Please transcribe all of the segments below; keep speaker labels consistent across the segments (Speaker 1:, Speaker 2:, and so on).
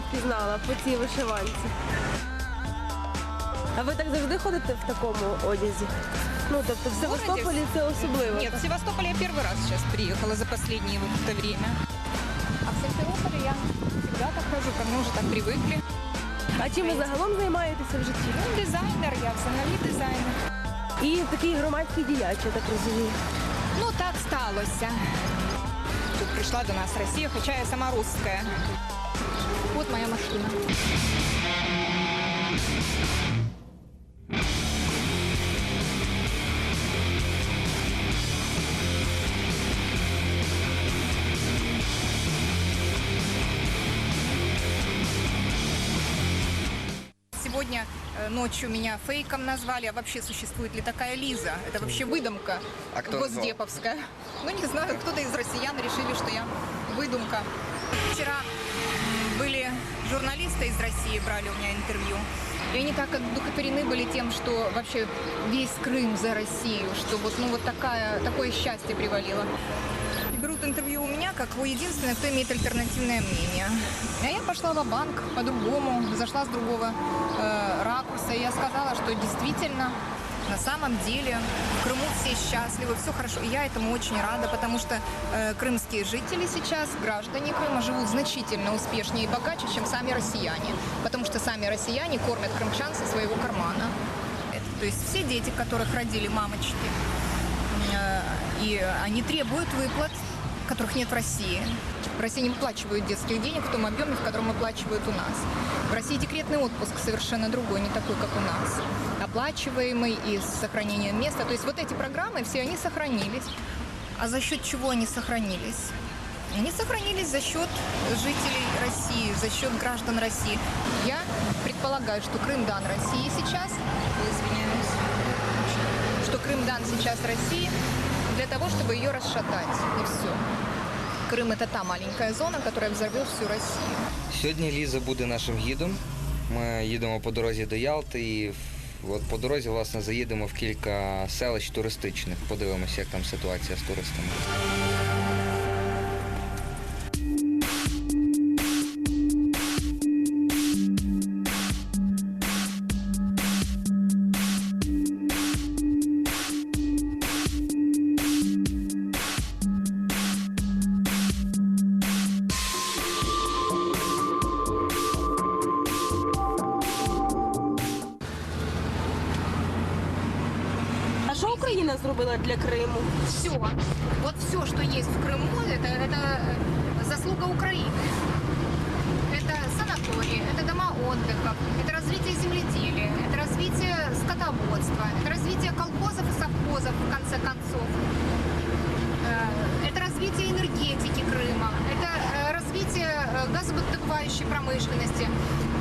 Speaker 1: одразу впізнала по цій вишиванці. А ви так завжди ходите в такому одязі? Ну, тобто в Севастополі це особливо.
Speaker 2: Нет, в Севастополе я первый раз сейчас приехала за последнее вот это время. А в Симферополе я всегда так хожу, ко мне уже так привыкли.
Speaker 1: А чим ви загалом займаєтеся в житті?
Speaker 2: Ну, дизайнер, я взагалі дизайнер.
Speaker 1: І такий громадський діяч, я так розумію.
Speaker 2: Ну, так сталося. Тут пришла до нас Россия, хотя я сама русская. Вот моя машина. Сегодня э, ночью меня фейком назвали, а вообще существует ли такая Лиза? Это вообще выдумка
Speaker 3: А кто назвал?
Speaker 2: госдеповская. Ну, не знаю, кто-то из россиян решили, что я выдумка. Вчера журналисты из России, брали у меня интервью. И они так одухотворены были тем, что вообще весь Крым за Россию, что вот, ну, вот такая, такое счастье привалило. И берут интервью у меня, как у единственной, кто имеет альтернативное мнение. А я пошла в банк по-другому, зашла с другого э, ракурса. И я сказала, что действительно, на самом деле, в Крыму все счастливы, все хорошо. И я этому очень рада, потому что э, крымские жители сейчас, граждане Крыма, живут значительно успешнее и богаче, чем сами россияне. Потому что сами россияне кормят крымчан со своего кармана. Это, то есть все дети, которых родили мамочки, Э, и они требуют выплат, которых нет в России. В России не выплачивают детских денег в том объеме, в котором выплачивают у нас. В России декретный отпуск совершенно другой, не такой, как у нас. Оплачиваемый и с сохранением места. То есть вот эти программы, все они сохранились. А за счет чего они сохранились? Они сохранились за счет жителей России, за счет граждан России. Я предполагаю, что Крым дан России сейчас. Извиняюсь что Крым дан сейчас России для того, чтобы ее расшатать. И все. Крым это та маленькая зона, которая взорвет всю Россию.
Speaker 3: Сьогодні Ліза буде нашим гідом. Ми їдемо по дорозі до Ялти і от по дорозі, власне, заїдемо в кілька селищ туристичних. Подивимося, як там ситуація з туристами.
Speaker 2: Отдыха, это развитие земледелия, это развитие скотоводства, это развитие колхозов и совхозов, в конце концов. Э, Это развитие энергетики Крыма, это э, развитие э, газодобывающей промышленности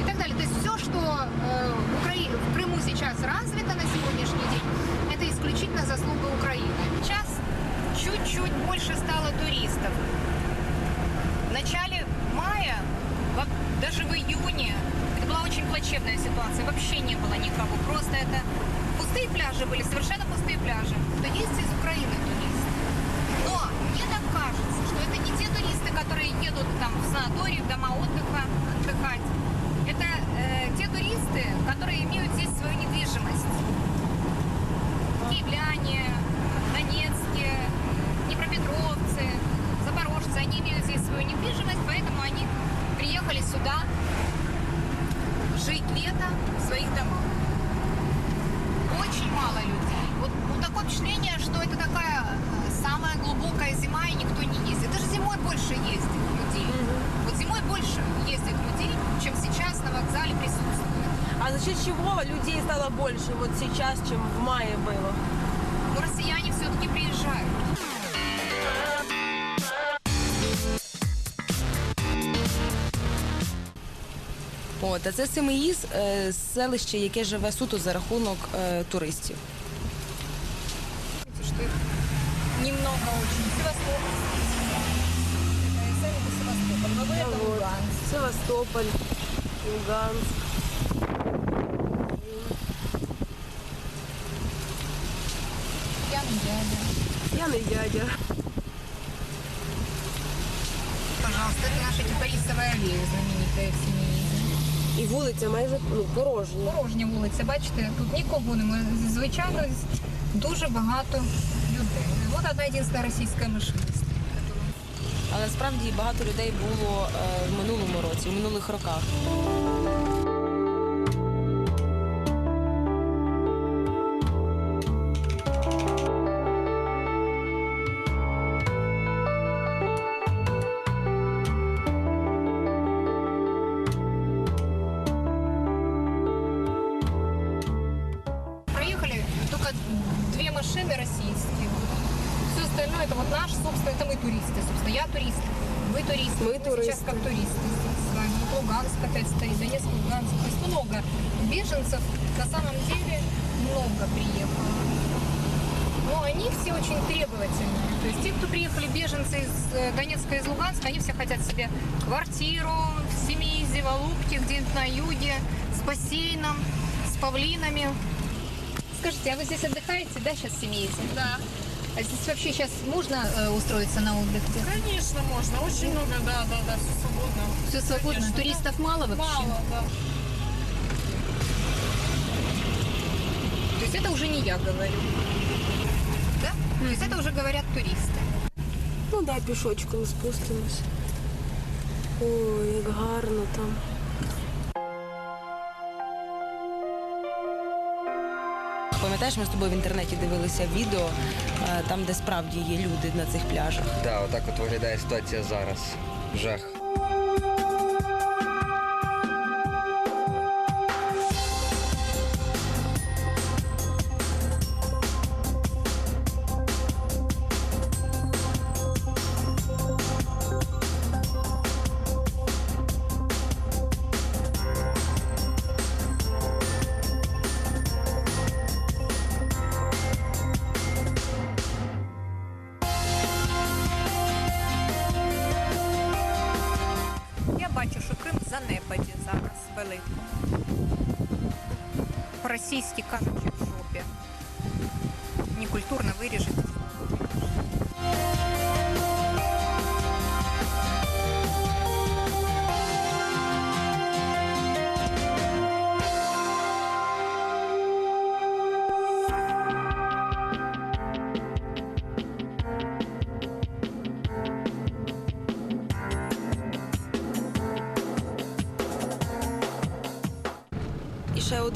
Speaker 2: и так далее. То есть все, что в Крыму сейчас развито на сегодняшний день, это исключительно заслуга Украины. Сейчас чуть-чуть больше стало туристов. В начале мая, даже в июне, очень плачевная ситуация. Вообще не было никого. Просто это пустые пляжи были, совершенно пустые пляжи. То есть из Украины
Speaker 1: А за счет чего людей стало больше вот сейчас, чем в мае было?
Speaker 2: Но россияне все-таки приезжают.
Speaker 4: От, а це Семиїз, е, селище, яке живе суто за рахунок е, туристів.
Speaker 2: Видите, что их немного очень. Севастополь. Это это Севастополь. Но вы это
Speaker 1: Вот.
Speaker 2: Луганск.
Speaker 1: Севастополь, Луганск. Не дядя.
Speaker 2: Пожалуйста, это наша кипарисовая аллея, знаменитая в.
Speaker 1: І вулиця майже ну, порожня.
Speaker 2: Порожня вулиця, бачите, тут нікого немає. Звичайно, дуже багато людей. От одна єдина російська машина.
Speaker 4: Але справді багато людей було е, в минулому році, в минулих роках.
Speaker 2: Две машины российские. Все остальное это вот наш, собственно, это мы туристы. Собственно, я турист, вы туристы.
Speaker 1: Мы
Speaker 2: сейчас
Speaker 1: туристы.
Speaker 2: как туристы здесь с вами. Вот Луганск опять стоит, Донецк, Луганск. То есть много беженцев. На самом деле много приехало. Но они все очень требовательные. То есть те, кто приехали беженцы из э, Донецка и из Луганска, они все хотят себе квартиру в Семиизе, в Алупке, где-нибудь на юге, с бассейном, с павлинами. Скажите, а вы здесь отдыхаете, да, сейчас в Семиизе?
Speaker 5: Да,
Speaker 2: А здесь вообще сейчас можно э, устроиться на отдых?
Speaker 5: конечно, можно. Очень много, да, да, да, все свободно.
Speaker 2: Все свободно.
Speaker 5: Конечно,
Speaker 2: Туристов мало вообще?
Speaker 5: Мало, да.
Speaker 2: То есть это уже не я говорю. Да? То есть это уже говорят туристы.
Speaker 1: Ну да, пішочком спустимось. Ой, як гарно там.
Speaker 4: Пам'ятаєш, ми з тобою в інтернеті дивилися відео, е, там, де справді є люди на цих пляжах.
Speaker 3: Так, отак от виглядає ситуація зараз. Жах.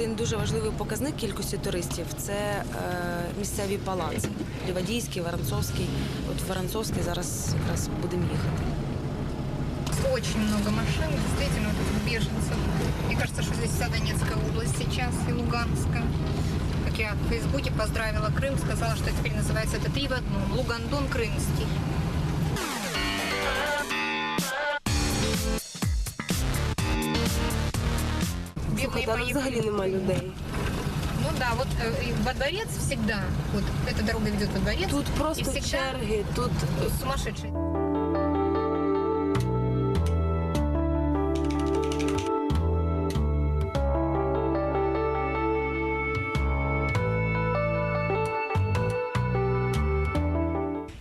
Speaker 4: один дуже важливий показник кількості туристів це е, місцеві палаци. Лівадійський, Воронцовський. От в Воронцовський зараз якраз будемо їхати.
Speaker 2: Очень много машин, действительно, вот этих беженцев. Мне кажется, что здесь вся Донецкая область сейчас и Луганская. Как я в Фейсбуке поздравила Крым, сказала, что теперь называется это три в одном. Лугандон крымский.
Speaker 1: Взагалі нема людей.
Speaker 2: Ну да, вот э, во дворец всегда, вот эта дорога ведет во дворец.
Speaker 1: Тут просто
Speaker 2: всегда
Speaker 1: черги, тут
Speaker 2: сумасшедшие.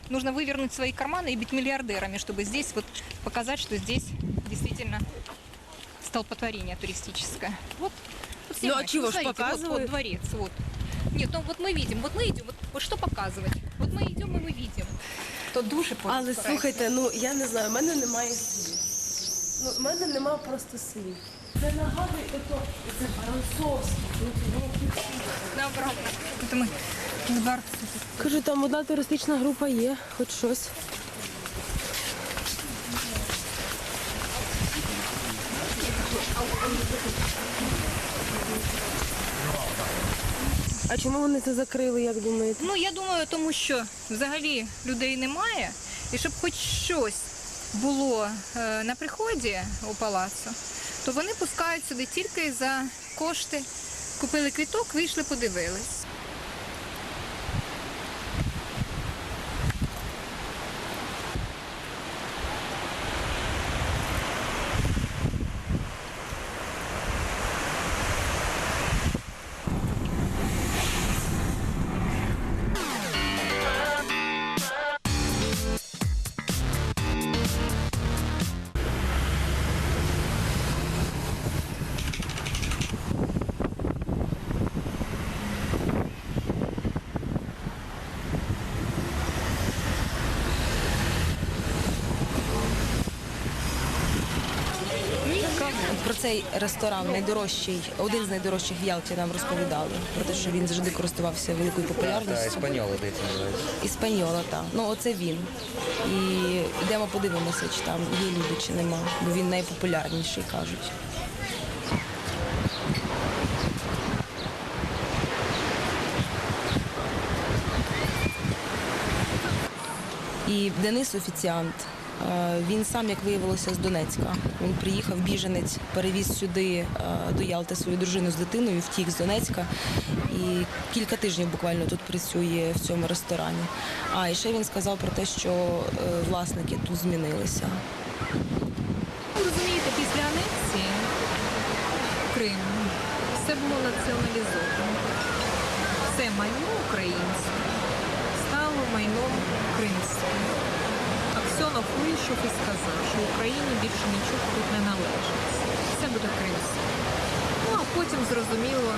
Speaker 2: Нужно вывернуть свои карманы и быть миллиардерами, чтобы здесь вот показать, что здесь действительно столпотворение туристическое. Вот, вот
Speaker 1: Ну, а
Speaker 2: снимайте,
Speaker 1: чего ж
Speaker 2: смотрите, вот- Вот,
Speaker 1: показывают?
Speaker 2: дворец, вот. Нет, ну вот мы видим, вот мы идем, вот, вот что показывать? Вот мы идем и мы видим. То души
Speaker 1: Але слухайте, ну я не знаю, в мене немає слів. Ну, в мене немає просто слів. Це нагадує ото, це Воронцовський. ну, ну,
Speaker 2: Наоборот. Это мы в дворце.
Speaker 1: Кажу, там одна туристична група є, хоч щось. А чому вони це закрили, як думаєте?
Speaker 2: Ну я думаю, тому що взагалі людей немає, і щоб хоч щось було е, на приході у палацу, то вони пускають сюди тільки за кошти. Купили квіток, вийшли, подивились.
Speaker 4: Цей ресторан найдорожчий, один з найдорожчих в Ялті нам розповідали про те, що він завжди користувався великою популярністю.
Speaker 3: еспаньола десь називається.
Speaker 4: Іспаньола, так. Ну, оце він. І йдемо подивимося, чи там є люди, чи нема, бо він найпопулярніший, кажуть. І Денис офіціант. Е, Він сам, як виявилося, з Донецька. Він приїхав біженець, перевіз сюди е, до Ялти свою дружину з дитиною, втік з Донецька. І кілька тижнів буквально тут працює в цьому ресторані. А і ще він сказав про те, що е, власники тут змінилися.
Speaker 6: Розумієте, після анексії Криму все було націоналізовано. Все майно українське стало майном кримським. Аксьонов вийшов і сказав, що Україні більше нічого тут не належить. Все буде кримське. Ну а потім зрозуміло,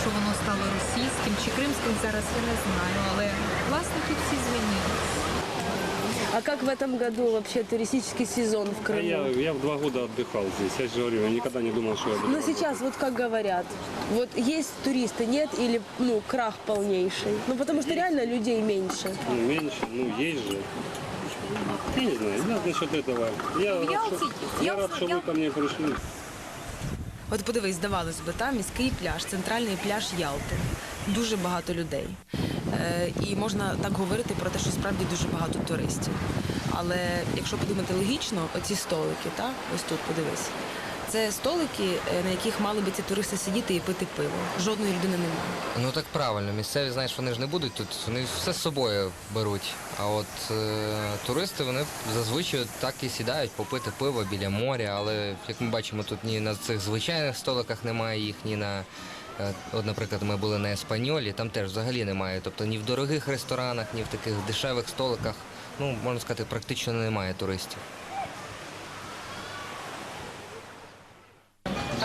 Speaker 6: що воно стало російським чи кримським зараз я не знаю, але власники всі змінилися.
Speaker 1: А как в этом году вообще туристический сезон в
Speaker 7: А я,
Speaker 1: Крыму?
Speaker 7: я в два года отдыхал здесь. Я же говорю, я никогда не думал, что я буду.
Speaker 1: Но сейчас вот как говорят, вот есть туристы, нет или ну крах полнейший. Ну потому что реально людей меньше.
Speaker 7: Ну, меньше, ну, есть же. Я не знаю, я насчет этого. Я, рад,
Speaker 6: що,
Speaker 7: что, я рад, что вы ко мне пришли.
Speaker 4: От подивись, здавалось би, там міський пляж, центральний пляж Ялти. Дуже багато людей. Е, і можна так говорити про те, що справді дуже багато туристів. Але якщо подумати логічно, оці столики, та ось тут подивись. Це столики, е, на яких мали би ці туристи сидіти і пити пиво. Жодної людини немає.
Speaker 3: Ну так правильно, місцеві, знаєш, вони ж не будуть тут, вони все з собою беруть. А от е, туристи вони зазвичай так і сідають попити пиво біля моря, але як ми бачимо, тут ні на цих звичайних столиках немає їх, ні на. е, От, наприклад, ми були на Еспаньолі, там теж взагалі немає. Тобто ні в дорогих ресторанах, ні в таких дешевих столиках, ну, можна сказати, практично немає туристів.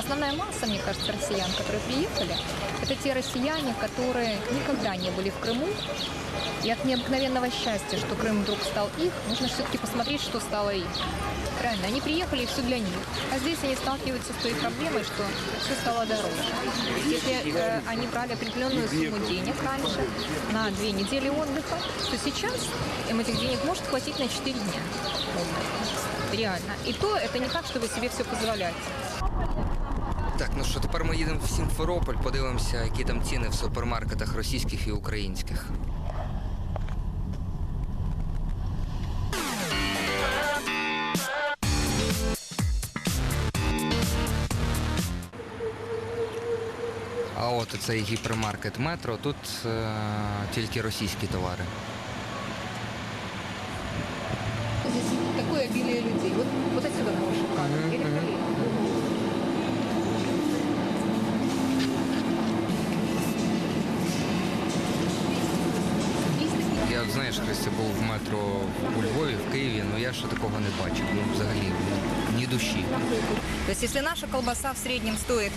Speaker 2: Основная масса, мне кажется, россиян, которые приехали, это те россияне, которые никогда не были в Крыму. И от необыкновенного счастья, что Крым вдруг стал их, нужно все-таки посмотреть, что стало их. Правильно, они приехали, и все для них. А здесь они сталкиваются с той проблемой, что все стало дороже. Если э, они брали определенную сумму денег раньше на две недели отдыха, то сейчас им этих денег может хватить на 4 дня. Реально. И то это не так, что вы себе все позволяете.
Speaker 3: Так, ну що, тепер ми їдемо в Сімферополь, подивимося, які там ціни в супермаркетах російських і українських. А от цей гіпермаркет метро, тут е, тільки російські товари.
Speaker 2: Здесь такое обилие людей. Вот, вот отсюда хороший кадр. Великолепно. Есть такие
Speaker 3: Я, от, знаєш, Христя, був в метро у Львові, в Києві, ну я ще такого не бачив. Ну, взагалі, ну, ні душі.
Speaker 2: То есть если наша колбаса в среднем стоит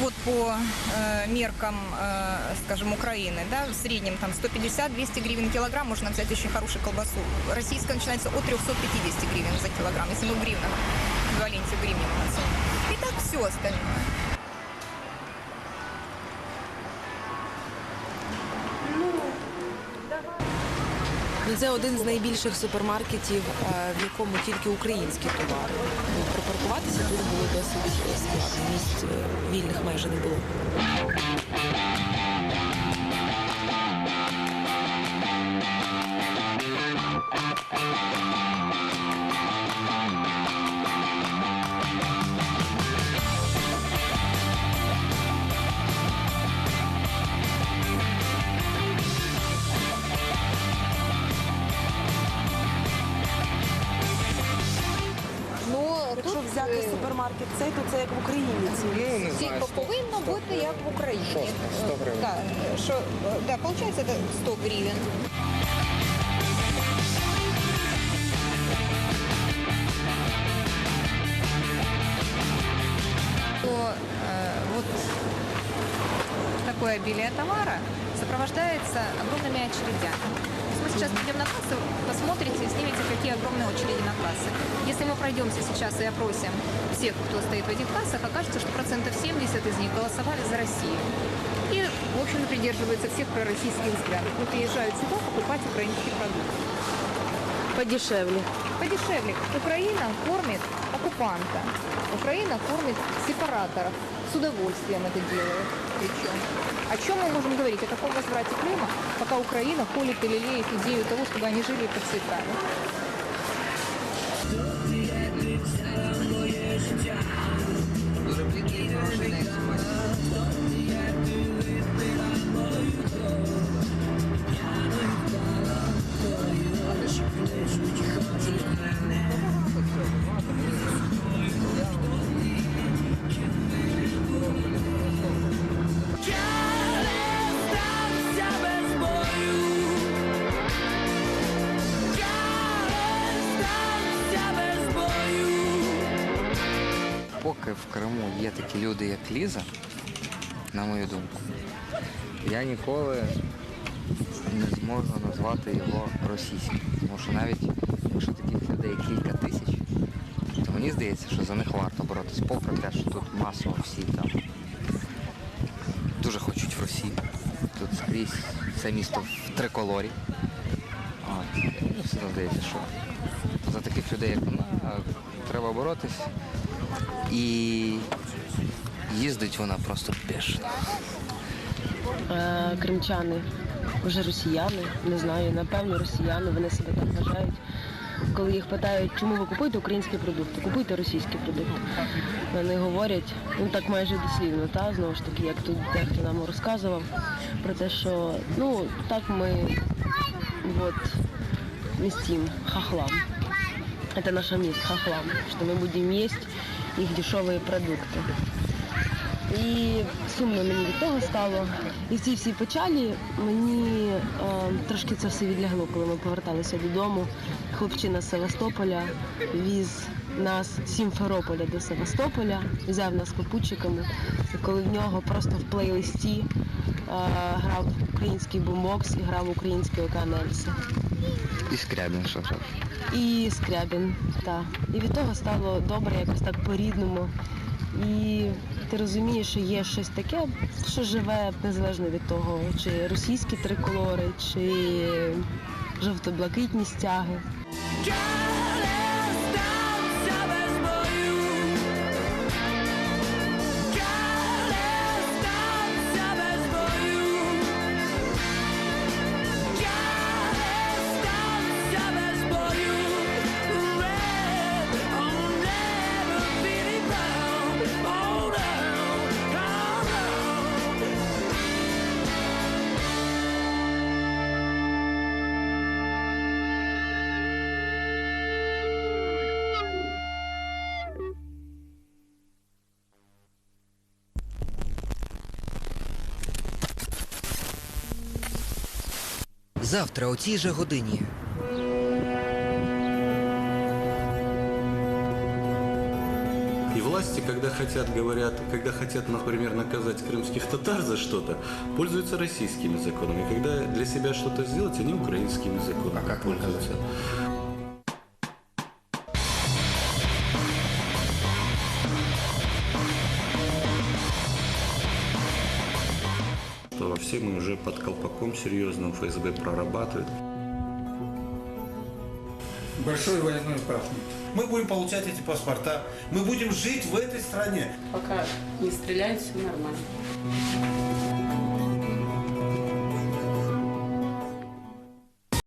Speaker 2: вот по э, меркам, э, скажем, Украины, да, в среднем там 150-200 гривен килограмм, можно взять очень хорошую колбасу. Российская начинается от 350 гривен за килограмм, если мы в гривнах, в эквиваленте гривен оценим. И так все остальное.
Speaker 4: Це один з найбільших супермаркетів, е, в якому тільки українські товари. Припаркуватися тут було досить складно. Місць е, вільних майже не було. супермаркет цей, то це як в Україні. ціни.
Speaker 3: Ну, не
Speaker 2: Ці повинно бути як в Україні. 100 гривень. Да, що, да, получается это 100 гривен. То, э, вот такое обилие товара сопровождается огромными очередями. Сейчас придем на кассу, посмотрите, снимете, какие огромные очереди на кассы. Если мы пройдемся сейчас и опросим всех, кто стоит в этих кассах, окажется, что процентов 70 из них голосовали за Россию. И, в общем, придерживаются всех пророссийских взглядов. И приезжают сюда покупать украинские продукты.
Speaker 1: Подешевле.
Speaker 2: Подешевле. Украина кормит оккупанта. Украина кормит сепараторов. С удовольствием это делает. Причем. О чем мы можем говорить? О каком возврате Крыма, пока Украина холит и лелеет идею того, чтобы они жили и процветали.
Speaker 3: Дуже плідні Поки в Криму є такі люди, як Ліза, на мою думку, я ніколи не зможу назвати його російським. Тому що навіть якщо таких людей кілька тисяч, то мені здається, що за них варто боротись, попри те, що тут масово всі там дуже хочуть в Росію. Тут скрізь це місто в триколорі. От. Мені все здається, що за таких людей, як вона, треба боротись. І їздить вона просто бешено.
Speaker 1: Е, кримчани, вже росіяни, не знаю, напевно, росіяни, вони себе так вважають. Коли їх питають, чому ви купуєте українські продукти, купуйте російські продукти. Вони говорять, ну так майже дослівно, та знову ж таки, як тут дехто нам розказував про те, що ну так ми вот мстим хохлам. Это наша месть хохлам, что мы будем есть их дешевые продукти. І сумно мені від того стало. І в цій всій печалі мені е, трошки це все відлягло, коли ми поверталися додому. Хлопчина з Севастополя віз нас з Сімферополя до Севастополя, взяв нас попутчиками. І коли в нього просто в плейлисті е, грав український бумбокс і грав український Ельзи.
Speaker 3: І скрябін, що грав.
Speaker 1: І Скрябін, так. І від того стало добре, якось так по-рідному. І ти розумієш, що є щось таке, що живе незалежно від того, чи російські триколори, чи жовто-блакитні стяги.
Speaker 8: Завтра о цій же годині.
Speaker 9: И власти, когда хотят, говорят, когда хотят, например, наказать крымских татар за что-то, пользуются российскими законами. Когда для себя что-то сделать, они украинскими законами
Speaker 3: А как
Speaker 9: пользуются. Что мы уже под колпаком серьезным ФСБ прорабатывает.
Speaker 10: большой двойной паспорт. Мы будем получать эти паспорта. Мы будем жить в этой стране.
Speaker 5: Пока не стреляют, все нормально.